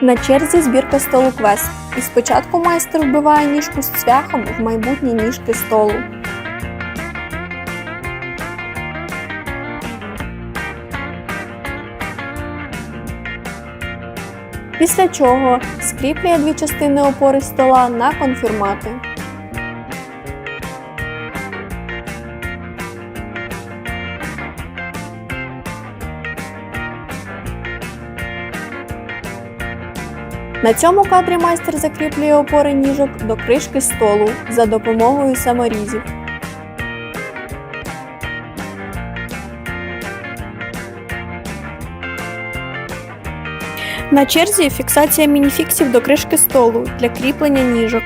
На черзі збірка столу квест. І спочатку майстер вбиває ніжку з цвяхом в майбутні ніжки столу. Після чого скріплює дві частини опори стола на конфірмати. На цьому кадрі майстер закріплює опори ніжок до кришки столу за допомогою саморізів. На черзі фіксація мініфіксів до кришки столу для кріплення ніжок.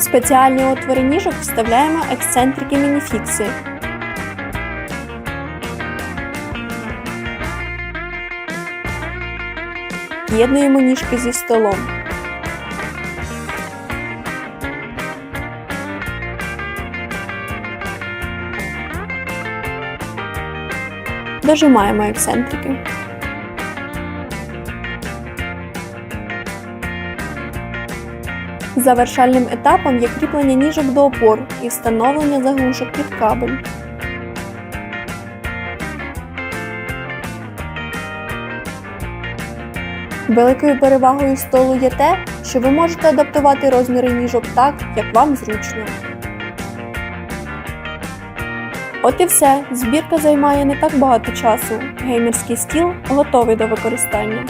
Спеціальні отвори ніжок вставляємо ексцентрики мініфікси. З'єднуємо ніжки зі столом. Дожимаємо ексцентрики. Завершальним етапом є кріплення ніжок до опор і встановлення заглушок під кабель. Великою перевагою столу є те, що ви можете адаптувати розміри ніжок так, як вам зручно. От і все. Збірка займає не так багато часу. Геймерський стіл готовий до використання.